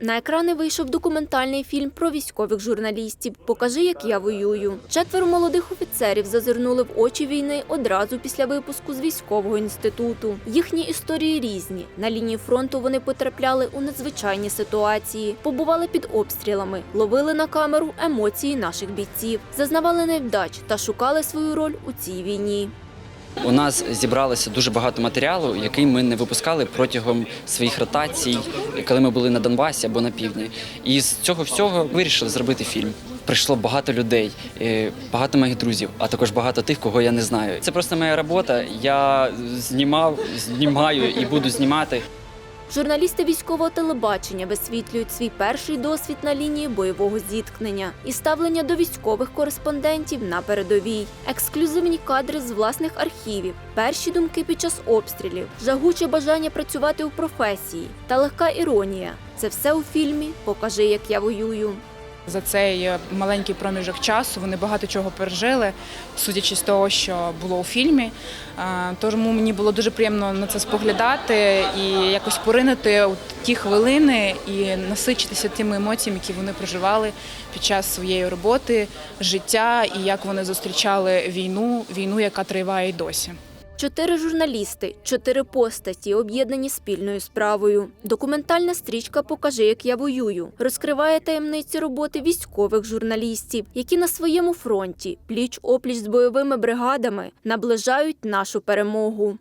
На екрани вийшов документальний фільм про військових журналістів Покажи, як я воюю. Четверо молодих офіцерів зазирнули в очі війни одразу після випуску з військового інституту. Їхні історії різні. На лінії фронту вони потрапляли у надзвичайні ситуації, побували під обстрілами, ловили на камеру емоції наших бійців, зазнавали невдач та шукали свою роль у цій війні. У нас зібралося дуже багато матеріалу, який ми не випускали протягом своїх ротацій, коли ми були на Донбасі або на півдні. І з цього всього вирішили зробити фільм. Прийшло багато людей, е, багато моїх друзів, а також багато тих, кого я не знаю. Це просто моя робота. Я знімав, знімаю і буду знімати. Журналісти військового телебачення висвітлюють свій перший досвід на лінії бойового зіткнення і ставлення до військових кореспондентів на передовій, ексклюзивні кадри з власних архівів, перші думки під час обстрілів, жагуче бажання працювати у професії та легка іронія. Це все у фільмі Покажи, як я воюю. За цей е, маленький проміжок часу вони багато чого пережили, судячи з того, що було у фільмі. Е, Тому мені було дуже приємно на це споглядати і якось поринути у ті хвилини і насичитися тими емоціями, які вони проживали під час своєї роботи, життя і як вони зустрічали війну, війну, яка триває й досі. Чотири журналісти, чотири постаті, об'єднані спільною справою. Документальна стрічка Покажи, як я воюю розкриває таємниці роботи військових журналістів, які на своєму фронті пліч опліч з бойовими бригадами наближають нашу перемогу.